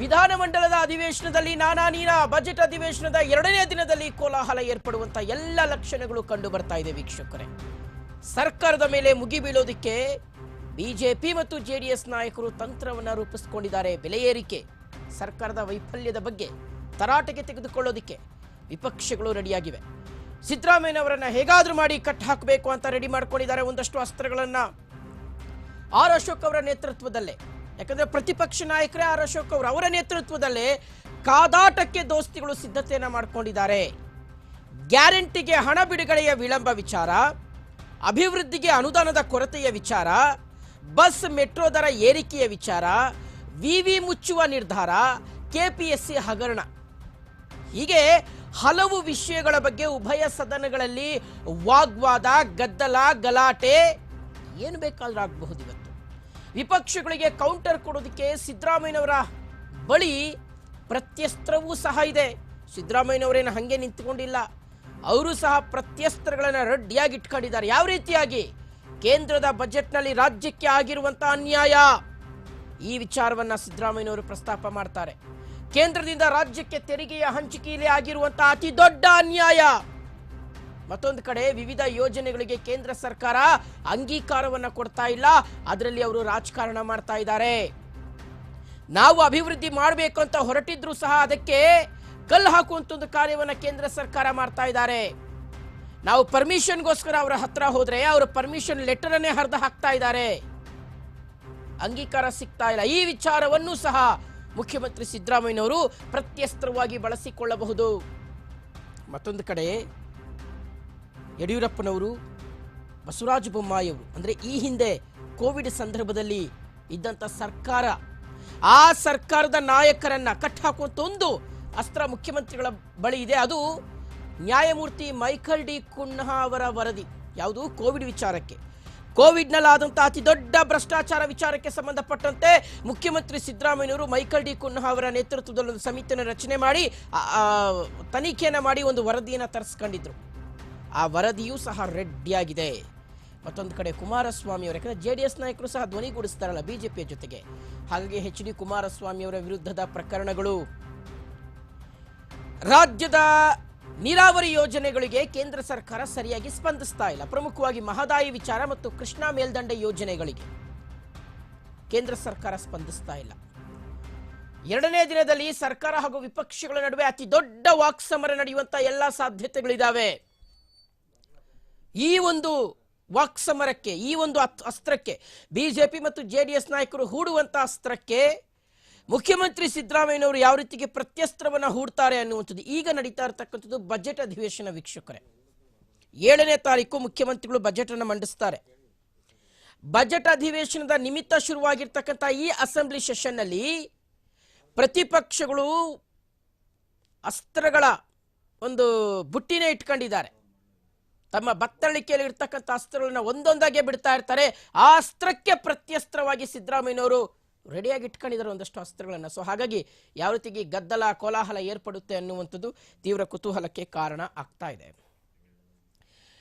ವಿಧಾನಮಂಡಲದ ಅಧಿವೇಶನದಲ್ಲಿ ನಾನಾ ನೀನಾ ಬಜೆಟ್ ಅಧಿವೇಶನದ ಎರಡನೇ ದಿನದಲ್ಲಿ ಕೋಲಾಹಲ ಏರ್ಪಡುವಂತಹ ಎಲ್ಲ ಲಕ್ಷಣಗಳು ಕಂಡು ಬರ್ತಾ ಇದೆ ವೀಕ್ಷಕರೇ. ಸರ್ಕಾರದ ಮೇಲೆ ಮುಗಿಬೀಳೋದಿಕ್ಕೆ ಬಿಜೆಪಿ ಮತ್ತು ಜೆಡಿಎಸ್ ನಾಯಕರು ತಂತ್ರವನ್ನ ರೂಪಿಸಿಕೊಂಡಿದ್ದಾರೆ ಬೆಲೆ ಏರಿಕೆ. ಸರ್ಕಾರದ ವೈಫಲ್ಯದ ಬಗ್ಗೆ ತರಾಟೆಗೆ ತೆಗೆದುಕೊಳ್ಳೋದಿಕ್ಕೆ ವಿಪಕ್ಷಗಳು ರೆಡಿಯಾಗಿವೆ. ಸಿದ್ದರಾಮಯ್ಯನವರನ್ನ ಹೇಗಾದರೂ ಮಾಡಿ ಕಟ್ ಹಾಕಬೇಕು ಅಂತ ರೆಡಿ ಮಾಡ್ಕೊಂಡಿದ್ದಾರೆ ಒಂದಷ್ಟು ಅಸ್ತ್ರಗಳನ್ನ. ಆರ್ ಅಶೋಕ್ ಅವರ ನೇತೃತ್ವದಲ್ಲೇ ಯಾಕಂದ್ರೆ ಪ್ರತಿಪಕ್ಷ ನಾಯಕರೇ ಆರ್ ಅಶೋಕ್ ಅವರು ಅವರ ನೇತೃತ್ವದಲ್ಲೇ ಕಾದಾಟಕ್ಕೆ ದೋಸ್ತಿಗಳು ಸಿದ್ಧತೆಯನ್ನು ಮಾಡ್ಕೊಂಡಿದ್ದಾರೆ. ಗ್ಯಾರಂಟಿಗೆ ಹಣ ಬಿಡುಗಡೆಯ ವಿಳಂಬ ವಿಚಾರ, ಅಭಿವೃದ್ಧಿಗೆ ಅನುದಾನದ ಕೊರತೆಯ ವಿಚಾರ, ಬಸ್, ಮೆಟ್ರೋ ದರ ಏರಿಕೆಯ ವಿಚಾರ, ವಿವಿ ಮುಚ್ಚುವ ನಿರ್ಧಾರ, ಕೆಪಿಎಸ್ಸಿ ಹಗರಣ. ಹೀಗೆ ಹಲವು ವಿಷಯಗಳ ಬಗ್ಗೆ ಉಭಯ ಸದನಗಳಲ್ಲಿ ವಾಗ್ವಾದ, ಗದ್ದಲ, ಗಲಾಟೆ, ಏನು ಬೇಕಾದ್ರೂ ಆಗಬಹುದು ವಿಪಕ್ಷಗಳಿಗೆ ಕೌಂಟರ್ ಕೊಡೋದಕ್ಕೆ ಸಿದ್ದರಾಮಯ್ಯನವರ ಬಳಿ ಪ್ರತ್ಯಸ್ತ್ರವೂ ಸಹ ಇದೆ. ಸಿದ್ದರಾಮಯ್ಯನವರೇನು ಹಾಗೆ ನಿಂತ್ಕೊಂಡಿಲ್ಲ. ಅವರು ಸಹ ಪ್ರತ್ಯಸ್ತ್ರಗಳನ್ನು ರೆಡ್ಡಿಯಾಗಿ ಇಟ್ಕೊಂಡಿದ್ದಾರೆ. ಯಾವ ರೀತಿಯಾಗಿ? ಕೇಂದ್ರದ ಬಜೆಟ್ನಲ್ಲಿ ರಾಜ್ಯಕ್ಕೆ ಆಗಿರುವಂಥ ಅನ್ಯಾಯ. ಈ ವಿಚಾರವನ್ನ ಸಿದ್ದರಾಮಯ್ಯನವರು ಪ್ರಸ್ತಾಪ ಮಾಡ್ತಾರೆ. ಕೇಂದ್ರದಿಂದ ರಾಜ್ಯಕ್ಕೆ ತೆರಿಗೆಯ ಹಂಚಿಕೆಯಲ್ಲಿ ಆಗಿರುವಂತಹ ಅತಿ ದೊಡ್ಡ ಅನ್ಯಾಯ. ಮತ್ತೊಂದು ಕಡೆ ವಿವಿಧ ಯೋಜನೆಗಳಿಗೆ ಕೇಂದ್ರ ಸರ್ಕಾರ ಅಂಗೀಕಾರವನ್ನು ಕೊಡ್ತಾ ಇಲ್ಲ. ಅದರಲ್ಲಿ ಅವರು ರಾಜಕಾರಣ ಮಾಡ್ತಾ ಇದ್ದಾರೆ. ನಾವು ಅಭಿವೃದ್ಧಿ ಮಾಡಬೇಕು ಅಂತ ಹೊರಟಿದ್ರು ಸಹ ಅದಕ್ಕೆ ಕಲ್ಲು ಹಾಕುವಂತ ಒಂದು ಕಾರ್ಯವನ್ನು ಕೇಂದ್ರ ಸರ್ಕಾರ ಮಾಡ್ತಾ ಇದ್ದಾರೆ. ನಾವು ಪರ್ಮಿಷನ್ಗೋಸ್ಕರ ಅವರ ಹತ್ರ ಹೋದ್ರೆ ಅವರ ಪರ್ಮಿಷನ್ ಲೆಟರ್ ಅನ್ನೇ ಹರಿದು ಹಾಕ್ತಾ ಇದ್ದಾರೆ. ಅಂಗೀಕಾರ ಸಿಗ್ತಾ ಇಲ್ಲ. ಈ ವಿಚಾರವನ್ನು ಸಹ ಮುಖ್ಯಮಂತ್ರಿ ಸಿದ್ದರಾಮಯ್ಯನವರು ಪ್ರತ್ಯಸ್ತ್ರವಾಗಿ ಬಳಸಿಕೊಳ್ಳಬಹುದು. ಮತ್ತೊಂದು ಕಡೆ ಯಡಿಯೂರಪ್ಪನವರು, ಬಸವರಾಜ ಬೊಮ್ಮಾಯಿಯವರು, ಅಂದರೆ ಈ ಹಿಂದೆ ಕೋವಿಡ್ ಸಂದರ್ಭದಲ್ಲಿ ಇದ್ದಂಥ ಸರ್ಕಾರ, ಆ ಸರ್ಕಾರದ ನಾಯಕರನ್ನು ಕಟ್ಟಾಕುವಂಥ ಒಂದು ಅಸ್ತ್ರ ಮುಖ್ಯಮಂತ್ರಿಗಳ ಬಳಿ ಇದೆ. ಅದು ನ್ಯಾಯಮೂರ್ತಿ ಮೈಕಲ್ ಡಿ ಕುನ್ಹಾ ಅವರ ವರದಿ, ಯಾವುದು? ಕೋವಿಡ್ ವಿಚಾರಕ್ಕೆ. ಕೋವಿಡ್ನಲ್ಲಾದಂಥ ಅತಿ ದೊಡ್ಡ ಭ್ರಷ್ಟಾಚಾರ ವಿಚಾರಕ್ಕೆ ಸಂಬಂಧಪಟ್ಟಂತೆ ಮುಖ್ಯಮಂತ್ರಿ ಸಿದ್ದರಾಮಯ್ಯನವರು ಮೈಕಲ್ ಡಿ ಕುನ್ಹಾ ಅವರ ನೇತೃತ್ವದಲ್ಲಿ ಒಂದು ಸಮಿತಿಯನ್ನು ರಚನೆ ಮಾಡಿ ತನಿಖೆಯನ್ನು ಮಾಡಿ ಒಂದು ವರದಿಯನ್ನು ತರಿಸ್ಕೊಂಡಿದ್ರು. ಆ ವರದಿಯೂ ಸಹ ರೆಡ್ಡಿಯಾಗಿದೆ. ಮತ್ತೊಂದು ಕಡೆ ಕುಮಾರಸ್ವಾಮಿ ಅವರು, ಯಾಕಂದ್ರೆ ಜೆ ಡಿ ಎಸ್ ನಾಯಕರು ಸಹ ಧ್ವನಿಗೂಡಿಸ್ತಾರಲ್ಲ ಬಿಜೆಪಿಯ ಜೊತೆಗೆ. ಹಾಗಾಗಿ ಎಚ್ ಡಿ ಕುಮಾರಸ್ವಾಮಿ ಅವರ ವಿರುದ್ಧದ ಪ್ರಕರಣಗಳು. ರಾಜ್ಯದ ನೀರಾವರಿ ಯೋಜನೆಗಳಿಗೆ ಕೇಂದ್ರ ಸರ್ಕಾರ ಸರಿಯಾಗಿ ಸ್ಪಂದಿಸ್ತಾ ಇಲ್ಲ. ಪ್ರಮುಖವಾಗಿ ಮಹದಾಯಿ ವಿಚಾರ ಮತ್ತು ಕೃಷ್ಣಾ ಮೇಲ್ದಂಡೆ ಯೋಜನೆಗಳಿಗೆ ಕೇಂದ್ರ ಸರ್ಕಾರ ಸ್ಪಂದಿಸ್ತಾ ಇಲ್ಲ. ಎರಡನೇ ದಿನದಲ್ಲಿ ಸರ್ಕಾರ ಹಾಗೂ ವಿಪಕ್ಷಗಳ ನಡುವೆ ಅತಿ ದೊಡ್ಡ ವಾಕ್ಸಮರ ನಡೆಯುವಂತಹ ಎಲ್ಲ ಸಾಧ್ಯತೆಗಳಿದಾವೆ. ಈ ಒಂದು ವಾಕ್ಸಮರಕ್ಕೆ, ಈ ಒಂದು ಅಸ್ತ್ರಕ್ಕೆ, ಬಿಜೆಪಿ ಮತ್ತು ಜೆ ಡಿ ಎಸ್ ನಾಯಕರು ಹೂಡುವಂಥ ಅಸ್ತ್ರಕ್ಕೆ ಮುಖ್ಯಮಂತ್ರಿ ಸಿದ್ದರಾಮಯ್ಯನವರು ಯಾವ ರೀತಿಗೆ ಪ್ರತ್ಯಸ್ತ್ರವನ್ನು ಹೂಡ್ತಾರೆ ಅನ್ನುವಂಥದ್ದು ಈಗ ನಡೀತಾ ಇರತಕ್ಕಂಥದ್ದು ಬಜೆಟ್ ಅಧಿವೇಶನ ವೀಕ್ಷಕರೇ. ಏಳನೇ ತಾರೀಕು ಮುಖ್ಯಮಂತ್ರಿಗಳು ಬಜೆಟ್ ಅನ್ನು ಮಂಡಿಸ್ತಾರೆ. ಬಜೆಟ್ ಅಧಿವೇಶನದ ನಿಮಿತ್ತ ಶುರುವಾಗಿರ್ತಕ್ಕಂಥ ಈ ಅಸೆಂಬ್ಲಿ ಸೆಷನ್ನಲ್ಲಿ ಪ್ರತಿಪಕ್ಷಗಳು ಅಸ್ತ್ರಗಳ ಒಂದು ಬುಟ್ಟಿನೇ ಇಟ್ಕೊಂಡಿದ್ದಾರೆ. ತಮ್ಮ ಬತ್ತಳಿಕೆಯಲ್ಲಿ ಇರ್ತಕ್ಕಂಥ ಅಸ್ತ್ರಗಳನ್ನ ಒಂದೊಂದಾಗೆ ಬಿಡ್ತಾ ಇರ್ತಾರೆ. ಆ ಅಸ್ತ್ರಕ್ಕೆ ಪ್ರತ್ಯಸ್ತ್ರವಾಗಿ ಸಿದ್ದರಾಮಯ್ಯನವರು ರೆಡಿಯಾಗಿ ಇಟ್ಕೊಂಡಿದ್ದಾರೆ ಒಂದಷ್ಟು ಅಸ್ತ್ರಗಳನ್ನು. ಸೊ ಹಾಗಾಗಿ ಯಾವ ರೀತಿಗೆ ಗದ್ದಲ ಕೋಲಾಹಲ ಏರ್ಪಡುತ್ತೆ ಅನ್ನುವಂಥದ್ದು ತೀವ್ರ ಕುತೂಹಲಕ್ಕೆ ಕಾರಣ ಆಗ್ತಾ ಇದೆ.